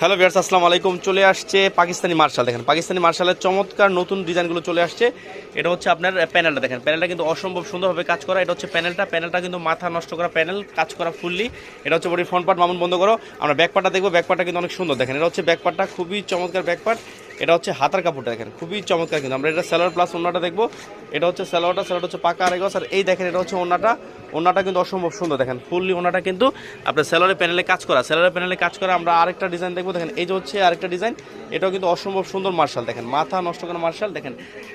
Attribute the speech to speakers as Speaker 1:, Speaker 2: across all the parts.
Speaker 1: Hello বিয়ার্স আসসালামু আলাইকুম। চলে আসছে পাকিস্তানি মার্শাল। দেখেন, পাকিস্তানি মার্শালের চমৎকার নতুন ডিজাইনগুলো চলে আসছে। এটা হচ্ছে আপনার প্যানেলটা দেখেন। প্যানেলটা কিন্তু অসম্ভব সুন্দরভাবে কাজ করা। এটা হচ্ছে প্যানেলটা। প্যানেলটা কিন্তু মাথা নষ্ট করা প্যানেল, কাজ করা ফুললি। এটা হচ্ছে বডি ফ্রন্ট পার্ট মামুন, বন্ধ করো। আমরা ব্যাক পার্টটা দেখব। ব্যাক পার্টটা কিন্তু অনেক সুন্দর। দেখেন, এটা হচ্ছে ব্যাক পার্টটা খুবই চমৎকার ব্যাক পার্ট এটা হচ্ছে হাতার কাপড়টা দেখেন, খুবই চমৎকার কিন্তু। আমরা এটা স্যালোয়ার প্লাস ওনাটা দেখব। এটা হচ্ছে স্যালোয়ারটা স্যালোয়ার হচ্ছে পাকা আরেগস আর এই দেখেন, এটা হচ্ছে ওনাটা ওনাটা কিন্তু অসম্ভব সুন্দর, দেখেন, ফুললি ওনাটা কিন্তু আপনার স্যালোয়ারের প্যানেলে কাজ করা। স্যালোয়ারের প্যানেলে কাজ করা, আমরা আরেকটা ডিজাইন দেখব। দেখেন, এই যে হচ্ছে আরেকটা ডিজাইন এটাও কিন্তু অসম্ভব সুন্দর মার্শাল, দেখেন, মাথা নষ্ট করা মার্শাল। দেখেন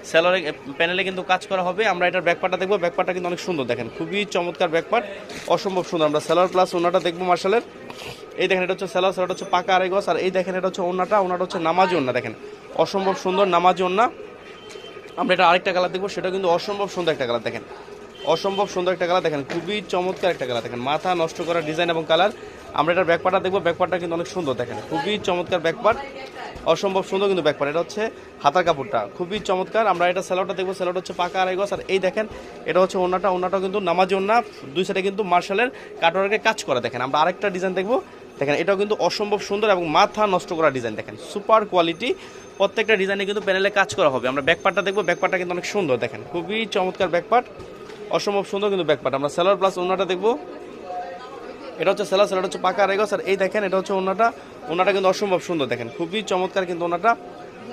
Speaker 1: স্যালোয়ারে প্যানেলে কিন্তু কাজ করা হবে। আমরা এটার ব্যাকপার্টটা দেখব। ব্যাকপার্টটা কিন্তু অনেক সুন্দর, দেখেন, খুবই চমৎকার ব্যাকপার্ট অসম্ভব সুন্দর। আমরা স্যালোয়ার প্লাস ওনাটা দেখব মার্শালের। এই দেখেন, এটা হচ্ছে স্যালোয়ার স্যালোয়ার হচ্ছে পাকা আরেগস আর এই দেখেন, এটা হচ্ছে ওনাটা ওনাটা হচ্ছে নামাজি ওনা দেখেন। অসম্ভব সুন্দর নামাজি ওনা আমরা এটা আরেকটা কালার দেখব সেটা কিন্তু অসম্ভব সুন্দর একটা কালার, দেখেন। অসম্ভব সুন্দর একটা কালার, দেখেন, খুবই চমৎকার একটা কালার, দেখেন, মাথা নষ্ট করা ডিজাইন এবং কালার। আমরা এটার ব্যাকপার্টটা দেখব ব্যাকপার্টটা কিন্তু অনেক সুন্দর, দেখেন, খুবই চমৎকার ব্যাকপার্ট অসম্ভব সুন্দর কিন্তু ব্যাকপার্ট এটা হচ্ছে হাতার কাপড়টা, খুবই চমৎকার। আমরা এটা স্যালোটা দেখব স্যালোটা হচ্ছে পাকা আড়াইগস আর এই দেখেন, এটা হচ্ছে ওনাটা ওনাটাও কিন্তু নামাজি ওনা দুই সাইডে কিন্তু মার্শালের কাটোয়ারকে কাজ করা, দেখেন, আমরা আরেকটা ডিজাইন দেখব দেখেন, এটাও কিন্তু অসম্ভব সুন্দর এবং মাথা নষ্ট করা ডিজাইন দেখেন সুপার কোয়ালিটি প্রত্যেকটা ডিজাইনে কিন্তু প্যানেলে কাজ করা হবে। আমরা ব্যাকপার্টটা দেখব ব্যাকপার্টটা কিন্তু অনেক সুন্দর, দেখেন। খুবই চমৎকার ব্যাকপার্ট অসম্ভব সুন্দর কিন্তু ব্যাকপার্ট আমরা সেলার প্লাস ওনাটা দেখব। এটা হচ্ছে সেলার সেলার হচ্ছে পাকা রেগস আর এই দেখেন, এটা হচ্ছে ওনাটা। ওনাটা কিন্তু অসম্ভব সুন্দর, দেখেন। খুবই চমৎকার কিন্তু ওনাটা।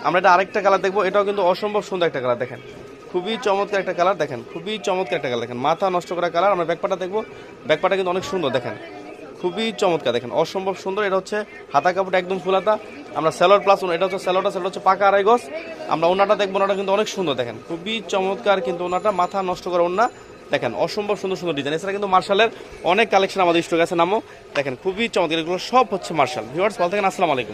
Speaker 1: আমরা এটা আরেকটা কালার দেখব। এটাও কিন্তু অসম্ভব সুন্দর একটা কালার দেখেন। খুবই চমৎকার একটা কালার দেখেন। খুবই চমৎকার একটা কালার দেখেন। মাথা নষ্ট করা কালার আমরা ব্যাকপাটা দেখব। ব্যাকপাটা কিন্তু অনেক সুন্দর, দেখেন। খুবই চমৎকার, দেখেন, অসম্ভব সুন্দর। এটা হচ্ছে হাতা কাপড়, একদম ফুলাতা আমরা স্যালোয়ার প্লাস এটা হচ্ছে স্যালোটা সেটা হচ্ছে পাকা আড়াই গজ। আমরা ওনাটা দেখব, ওনাটা কিন্তু অনেক সুন্দর, দেখেন। খুবই চমৎকার কিন্তু ওনাটা, মাথা নষ্ট করা ওনা। দেখেন, অসম্ভব সুন্দর সুন্দর ডিজাইন এছাড়া কিন্তু মার্শালের অনেক কালেকশন আমাদের স্টক আছে নামও দেখেন, খুবই চমৎকার, এগুলো সব হচ্ছে মার্শাল। ভিউয়ার্স বল থাকেন, আসসালামু আলাইকুম।